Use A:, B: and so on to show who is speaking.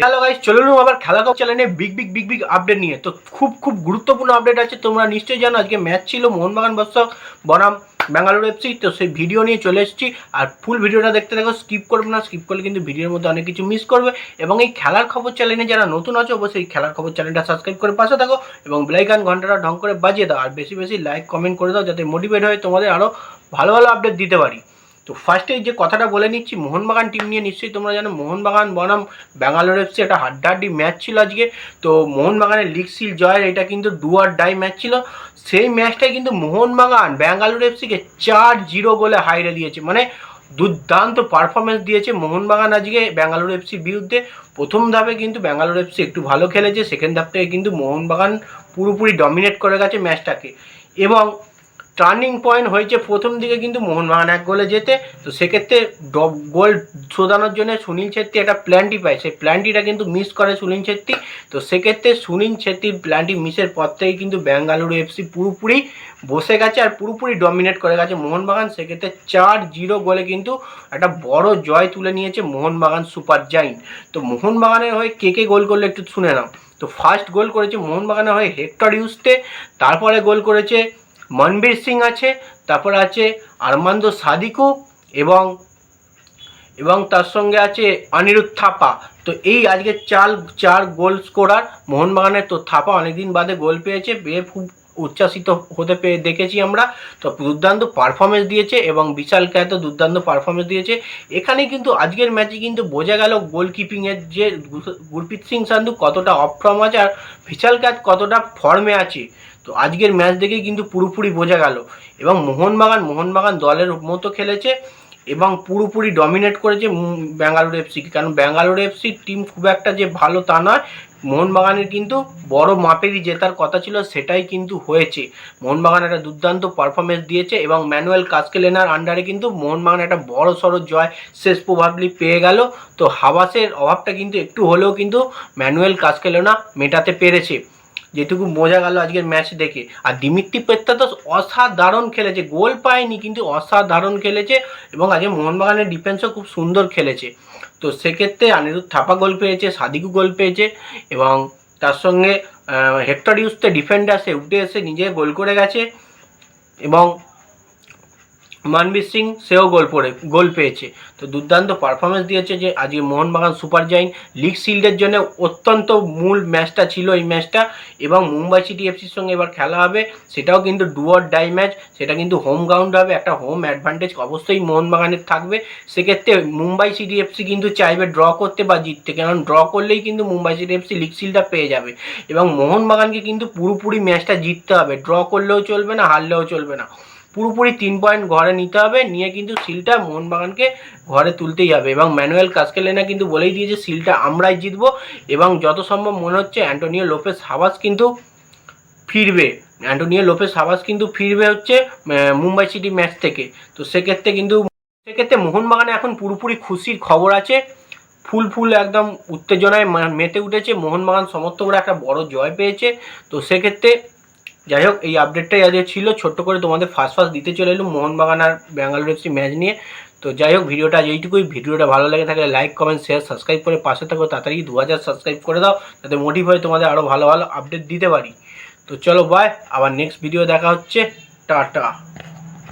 A: Hello guys চলুন আবার খেলা কাপ চ্যানেলে big big big big update নিয়ে। তো খুব খুব গুরুত্বপূর্ণ আপডেট আছে, তোমরা নিশ্চয়ই জানো, আজকে ম্যাচ ছিল মোহনবাগান বর্ষক বনাম ব্যাঙ্গালোর এফসি তো সেই ভিডিও নিয়ে চলে এসেছি। আর ফুল ভিডিওটা দেখতে দেখো স্কিপ করবে না স্কিপ করলে কিন্তু ভিডিওর মধ্যে অনেক কিছু মিস করবে। এবং এই খেলার খবর চ্যানেলে যারা নতুন আছে, অবশ্যই খেলার খবর চ্যানেলটা সাবস্ক্রাইব করে পাশে থাকো এবং বেলাইকান ঘন্টাটা ঢং করে বাজিয়ে দাও। আর বেশি বেশি লাইক কমেন্ট করে দাও, যাতে মোটিভেট হয় তোমাদের আরও ভালো ভালো আপডেট দিতে পারি। তো ফার্স্টে যে কথাটা বলে নিচ্ছি, মোহনবাগান টিম নিয়ে নিশ্চয়ই তোমরা জানো, মোহনবাগান, বনাম, ব্যাঙ্গালোর এফসি একটা হাড্ডাহাড্ডি ম্যাচ ছিল আজকে। তো মোহনবাগানের লিগ সিল জয়ের এটা কিন্তু ডু আর ডাই ম্যাচ ছিল। সেই ম্যাচটাই কিন্তু মোহনবাগান ব্যাঙ্গালোর এফসিকে চার জিরো গোলে হাইরে দিয়েছে। মানে দুর্দান্ত পারফরমেন্স দিয়েছে মোহনবাগান আজকে ব্যাঙ্গালোর এফসির বিরুদ্ধে। প্রথম ধাপে কিন্তু ব্যাঙ্গালোর এফসি একটু ভালো খেলেছে সেকেন্ড ধাপ থেকে কিন্তু মোহনবাগান পুরোপুরি ডমিনেট করে গেছে ম্যাচটাকে এবং টার্নিং পয়েন্ট হয়েছে প্রথম দিকে কিন্তু মোহনবাগান এক গোলে যেতে। তো সেক্ষেত্রে ডব গোল শোধানোর জন্য সুনীল ছেত্রী একটা প্ল্যানটি পায়। সেই প্ল্যানটিটা কিন্তু মিস করে সুনীল ছেত্রী। তো সেক্ষেত্রে সুনীল ছেত্রীর প্ল্যানটি মিসের পর থেকে কিন্তু ব্যাঙ্গালুরু এফসি পুরোপুরি বসে গেছে আর পুরোপুরি ডমিনেট করে গেছে মোহনবাগান। সেক্ষেত্রে চার জিরো গোলে কিন্তু একটা বড় জয় তুলে নিয়েছে মোহনবাগান সুপার জাইন্ট তো মোহনবাগানের হয়ে কে কে গোল করলে একটু শুনে নাও। তো ফার্স্ট গোল করেছে মোহনবাগানের হয়ে হেক্টর ইউস্তে তারপরে গোল করেছে মনবীর সিং আছে, তারপর আছে আরমান্দ সাদিকু এবং এবং তার সঙ্গে আছে অনিরুদ্ধ থাপা। তো এই আজকে চার চার গোল স্কোরার মোহনবাগানের তো থাপা অনেকদিন বাদে গোল পেয়েছে পেয়ে খুব উচ্ছ্বাসিত হতে পেয়ে দেখেছি আমরা। তো দুর্দান্ত পারফরমেন্স দিয়েছে এবং বিশাল খ্যাত দুর্দান্ত পারফরমেন্স দিয়েছে। এখানে কিন্তু আজকের ম্যাচে কিন্তু বোঝা গেল গোলকিপিংয়ের যে গুরপ্রীত সিং সান্ধু কতটা অফ ফর্ম আছে আর বিশাল খ্যাত কতটা ফর্মে আছে। তো আজকের ম্যাচ দেখেই কিন্তু পুরোপুরি বোঝা গেল। এবং মোহনবাগান মোহনবাগান দলের মতো খেলেছে। এবং পুরোপুরি ডমিনেট করেছে ব্যাঙ্গালোর এফসিকে কারণ ব্যাঙ্গালোর এফসির টিম খুব একটা যে ভালো তা নয়। মোহনবাগানের কিন্তু বড় মাপেরই জেতার কথা ছিল, সেটাই কিন্তু হয়েছে। মোহনবাগান একটা দুর্দান্ত পারফরমেন্স দিয়েছে এবং ম্যানুয়েল কাস্কেলেনার আন্ডারে কিন্তু মোহনবাগান একটা বড় সড়ো জয় শেষ প্রভাবলি পেয়ে গেল। তো হাবাসের অভাবটা কিন্তু একটু হলেও কিন্তু ম্যানুয়েল কাস্কেলেনা মেটাতে পেরেছে। যেটুকু মজা গেল আজকের ম্যাচ দেখে। আর দিমিত্রি তো অসাধারণ খেলেছে, গোল পায়নি কিন্তু অসাধারণ খেলেছে এবং আজকে মোহনবাগানের ডিফেন্সও খুব সুন্দর খেলেছে। তো সেক্ষেত্রে অনিরুদ্ধ থাপা গোল পেয়েছে সাদিকু গোল পেয়েছে এবং তার সঙ্গে হেক্টর ইউসতে ডিফেন্ডার সে উঠে এসে নিজে গোল করে গেছে এবং মানবীর সিং সেও গোল পড়ে, গোল পেয়েছে। তো দুর্দান্ত পারফরমেন্স দিয়েছে যে আজকে মোহনবাগান সুপার জাইন লিগ শিল্ডের জন্য অত্যন্ত মূল ম্যাচটা ছিল এই ম্যাচটা এবং মুম্বাই সিটি এফসির সঙ্গে এবার খেলা হবে, সেটাও কিন্তু ডুয়ার ডাই ম্যাচ, সেটা কিন্তু হোম গ্রাউন্ড হবে, একটা হোম অ্যাডভান্টেজ অবশ্যই মোহনবাগানের থাকবে। সেক্ষেত্রে মুম্বাই সিটি এফসি কিন্তু চাইবে ড্র করতে বা জিততে, কারণ ড্র করলেই কিন্তু মুম্বাই সিটি এফসি লিগ শিল্ডটা পেয়ে যাবে। এবং মোহনবাগানকে কিন্তু পুরোপুরি ম্যাচটা জিততে হবে, ড্র করলেও চলবে না, হারলেও চলবে না। পুরোপুরি তিন পয়েন্ট ঘরে নিতে হবে, নিয়ে কিন্তু সিলটা মোহনবাগানকে ঘরে তুলতেই হবে। এবং ম্যানুয়েল কাস্কেলেনা কিন্তু বলেই দিয়েছে, সিলটা আমরাই জিতবো। এবং যত সম্ভব মনে হচ্ছে, অ্যান্টোনিও লোপেস হাবাস কিন্তু ফিরবে। অ্যান্টোনিও লোপেস হাবাস কিন্তু ফিরবে হচ্ছে মুম্বাই সিটি ম্যাচ থেকে। তো সেক্ষেত্রে কিন্তু, সেক্ষেত্রে মোহনবাগানে এখন পুরোপুরি খুশির খবর আছে। ফুল ফুল একদম উত্তেজনায় মেতে উঠেছে। মোহনবাগান সমর্থকরা একটা বড় জয় পেয়েছে। তো সেক্ষেত্রে যাই হোক, এই আপডেটটাই আজকে ছিল। ছোট্ট করে তোমাদের ফার্স্ট ফার্স্ট দিতে চলে এলো মোহনবাগান আর ব্যাঙ্গালোর এফসি ম্যাচ নিয়ে। তো যাই হোক, ভিডিওটা আজ এইটুকুই। ভিডিওটা ভালো লাগে থাকলে লাইক কমেন্ট শেয়ার সাবস্ক্রাইব করে পাশে থাকো। তাড়াতাড়ি দু হাজার সাবস্ক্রাইব করে দাও, যাতে মোটিভ হয়ে তোমাদের আরও ভালো ভালো আপডেট দিতে পারি। তো চলো বাই আবার নেক্সট ভিডিও দেখা হচ্ছে। টাটা।